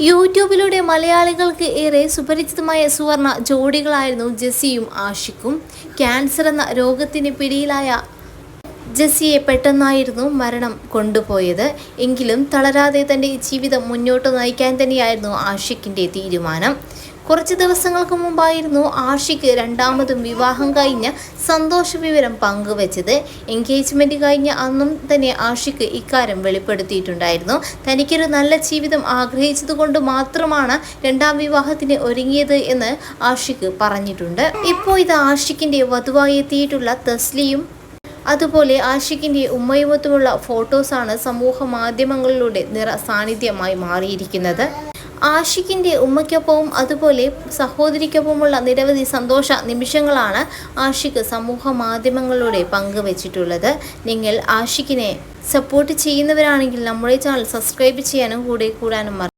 യൂട്യൂബിലൂടെ മലയാളികൾക്ക് ഏറെ സുപരിചിതമായ സുവർണ ജോഡികളായിരുന്നു ജെസ്സിയും ആഷിക്കും ക്യാൻസർ എന്ന രോഗത്തിന് പിടിയിലായ ജെസ്സിയെ പെട്ടെന്നായിരുന്നു മരണം കൊണ്ടുപോയത്. എങ്കിലും തളരാതെ തന്റെ ജീവിതം മുന്നോട്ട് നയിക്കാൻ തന്നെയായിരുന്നു ആഷിക്കിന്റെ തീരുമാനം. കുറച്ച് ദിവസങ്ങൾക്ക് മുമ്പായിരുന്നു ആഷിക്ക് രണ്ടാമതും വിവാഹം കഴിഞ്ഞ സന്തോഷ വിവരം പങ്കുവച്ചത്. എൻഗേജ്മെന്റ് കഴിഞ്ഞ അന്നും തന്നെ ആഷിക്ക് ഇക്കാര്യം വെളിപ്പെടുത്തിയിട്ടുണ്ടായിരുന്നു. തനിക്കൊരു നല്ല ജീവിതം ആഗ്രഹിച്ചതുകൊണ്ട് മാത്രമാണ് രണ്ടാം വിവാഹത്തിന് ഒരുങ്ങിയത് എന്ന് ആഷിക്ക് പറഞ്ഞിട്ടുണ്ട്. ഇപ്പോൾ ഇത് ആഷിക്കിന്റെ വധുവായി എത്തിയിട്ടുള്ള തസ്ലിയും അതുപോലെ ആഷിഖിന്റെ ഉമ്മയുമൊത്തുമുള്ള ഫോട്ടോസാണ് സമൂഹ മാധ്യമങ്ങളിലൂടെ നിറ സാന്നിധ്യമായി മാറിയിരിക്കുന്നത്. ആഷിഖിന്റെ ഉമ്മയ്ക്കൊപ്പവും അതുപോലെ സഹോദരിക്കൊപ്പമുള്ള നിരവധി സന്തോഷ നിമിഷങ്ങളാണ് ആഷിഖ് സമൂഹ മാധ്യമങ്ങളിലൂടെ പങ്കുവച്ചിട്ടുള്ളത്. നിങ്ങൾ ആഷിഖിനെ സപ്പോർട്ട് ചെയ്യുന്നവരാണെങ്കിൽ നമ്മുടെ ചാനൽ സബ്സ്ക്രൈബ് ചെയ്യാനും കൂടെ കൂടാനും